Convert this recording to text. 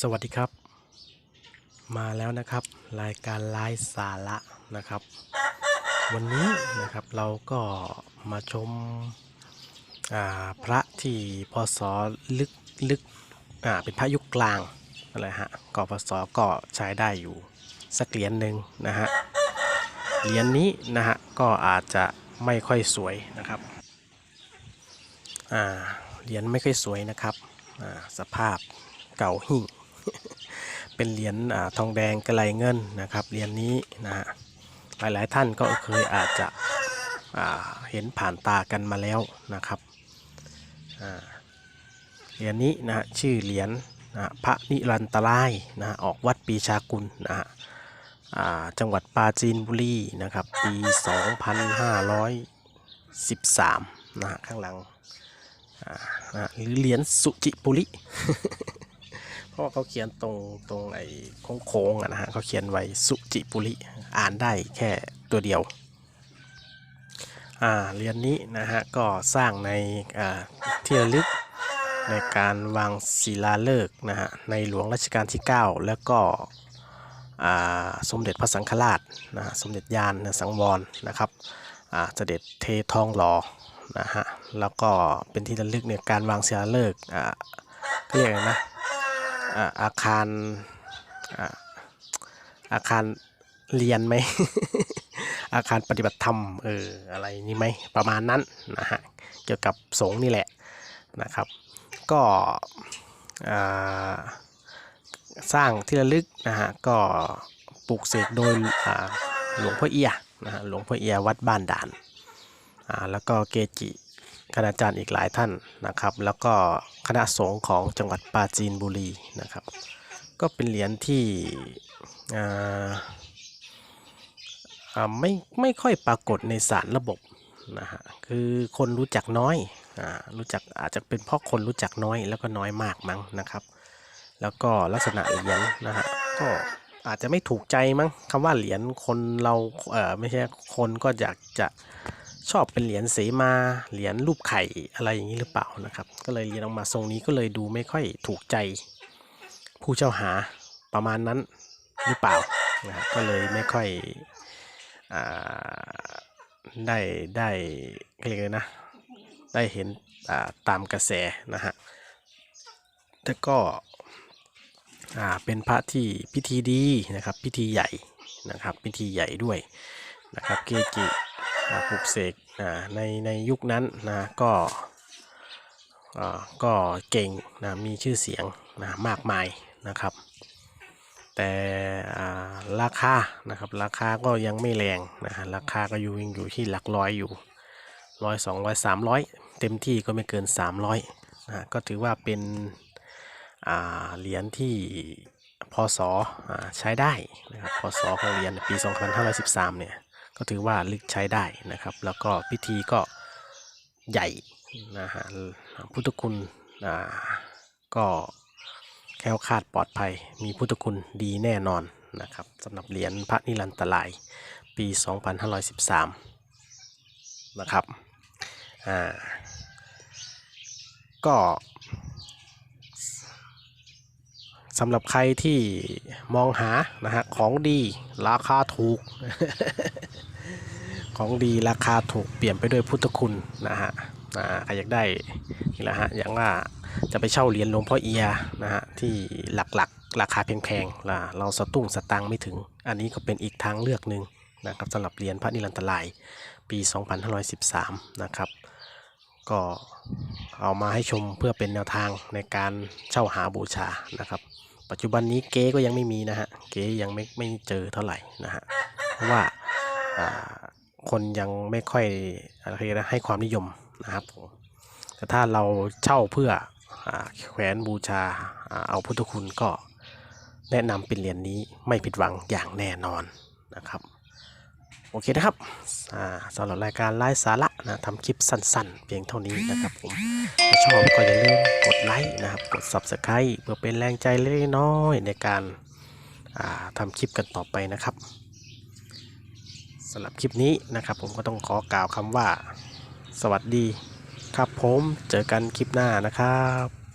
สวัสดีครับ มาแล้วนะครับ รายการไลฟ์สาระนะครับ วันนี้นะครับเราก็มาชมาพระที่พศลึกลึกอ่าเป็นพระยุคกลางอะไรฮะก็พศก็ใช้ได้อยู่สักเหรียญหนึ่งนะฮะเหรียญนี้นะฮะก็อาจจะไม่ค่อยสวยนะครับอ่าเหรียญไม่ค่อยสวยนะครับอ่าสภาพเก่าหิ่ง เป็นเหรียญทองแดงกระไลเงินนะครับเหรียญนี้นะฮะหลายๆท่านก็เคยอาจจะเห็นผ่านตากันมาแล้วนะครับเหรียญนี้นะฮะชื่อเหรียญนะพระนิรันตรายนะฮะออกวัดปีชากุลนะฮะจังหวัดปราจีนบุรีนะครับปี 2513นะข้างหลังนะฮะหรือเหรียญสุจิปุริ เพราะว่าเขาเขียนตรงตรงไอ้โค้งๆนะฮะเขาเขียนไว้สุจิปุริอ่านได้แค่ตัวเดียวอ่าเรียนนี้นะฮะก็สร้างในอ่าที่ระลึกในการวางศิลาฤกษ์นะฮะในหลวงรัชกาลที่ 9 แล้วก็อ่าสมเด็จพระสังฆราชนะฮะสมเด็จยานสังวรนะครับอ่าเสด็จเททองหล่อนะฮะแล้วก็เป็นที่ระลึกในการวางศิลาฤกษ์อ่าเขาเรียกอะไรนะ อ่าอาคารอ่าอาคารเรียนไหม อาคารปฏิบัติธรรมเอออะไรนี่ไหมประมาณนั้นนะฮะเกี่ยวกับสงฆ์นี่แหละนะครับ ก็อ่าสร้างที่ระลึกนะฮะก็ปลูกเสกโดยอ่าหลวงพ่อเอียนะฮะหลวงพ่อเอียวัดบ้านด่านอ่าแล้วก็เกจิ คณาจารย์อีกหลายท่านนะครับ แล้วก็คณะสงฆ์ของจังหวัดปราจีนบุรีนะครับ ก็เป็นเหรียญที่ไม่ไม่ค่อยปรากฏในสารระบบนะฮะคือคนรู้จักน้อยอ่ารู้จักอาจจะเป็นเพราะคนรู้จักน้อยแล้วก็น้อยมากมั้งนะครับ แล้วก็ลักษณะเหรียญนะฮะก็อาจจะไม่ถูกใจมั้งคำว่าเหรียญคนเราเออไม่ใช่คนก็อยากจะ ชอบเป็นเหรียญเสมา เหรียญรูปไข่อะไรอย่างนี้หรือเปล่านะครับ ก็เลยเรียนออกมาทรงนี้ก็เลยดูไม่ค่อยถูกใจ ผู้เจ้าหาประมาณนั้นหรือเปล่านะก็เลยไม่ค่อยอได้ได้เรียกเลยนะ ได้เห็นาตามกระแสนะฮะแต่ก็เป็นพระที่พิธีดีนะครับ พิธีใหญ่นะครับ พิธีใหญ่ด้วยนะครับ เกจิ ปลุกเสกในในยุคนั้นนะก็ก็เก่งนะมีชื่อเสียงนะมากมายนะครับ แต่ราคานะครับราคาก็ยังไม่แรงนะฮะราคาก็อยู่ยังอยู่ที่หลักร้อยอยู่ร้อยสองร้อยสามร้อยเต็มที่ก็ไม่เกินสามร้อยนะก็ถือว่าเป็นเหรียญที่พศอ่าใช้ได้นะครับพศของเหรียญปี 2513 เนี่ย ก็ถือว่าลึกใช้ได้นะครับ แล้วก็พิธีก็ใหญ่นะฮะพุทธคุณอ่าก็แค้วคาดปลอดภัย มีพุทธคุณดีแน่นอนนะครับสำหรับเหรียญพระนิรันตรายปี 2513 นะครับอ่าก็ สำหรับใครที่มองหานะฮะของดีราคาถูก ของดีราคาถูกเปลี่ยนไปด้วยพุทธคุณนะฮะอ่าใครอยากได้นี่แหละฮะอย่างว่าจะไปเช่าเหรียญหลวงพ่อเอียนะฮะที่หลักๆ ราคาแพงๆล่ะเราสตุ้งสตังไม่ถึง อันนี้ก็เป็นอีกทางเลือกหนึ่งนะครับสำหรับเหรียญพระนิรันตรายปี 2513 นะครับ ก็เอามาให้ชมเพื่อเป็นแนวทางในการเช่าหาบูชานะครับ ปัจจุบันนี้เก๊ก็ยังไม่มีนะฮะเก๊ยังไม่ไม่เจอเท่าไหร่นะฮะเพราะว่าคนยังไม่ค่อยอะไรนะให้ความนิยมนะครับผมแต่ถ้าเราเช่าเพื่ออแขวนบูชาอ่าเอาพุทธคุณก็แนะนำเป็นเหรียญนี้ไม่ผิดหวังอย่างแน่นอนนะครับ โอเคนะครับสำหรับรายการไลฟ์สาระนะทำคลิปสั้นๆ เพียงเท่านี้นะครับผมถ้าชอบก็อย่าลืมกดไลค์นะครับ กด Subscribe เพื่อเป็นแรงใจเล็กน้อยในการาทำคลิปกันต่อไปนะครับสำหรับคลิปนี้นะครับ ผมก็ต้องขอกล่าวคำว่า สวัสดีครับผมเจอกันคลิปหน้านะครับ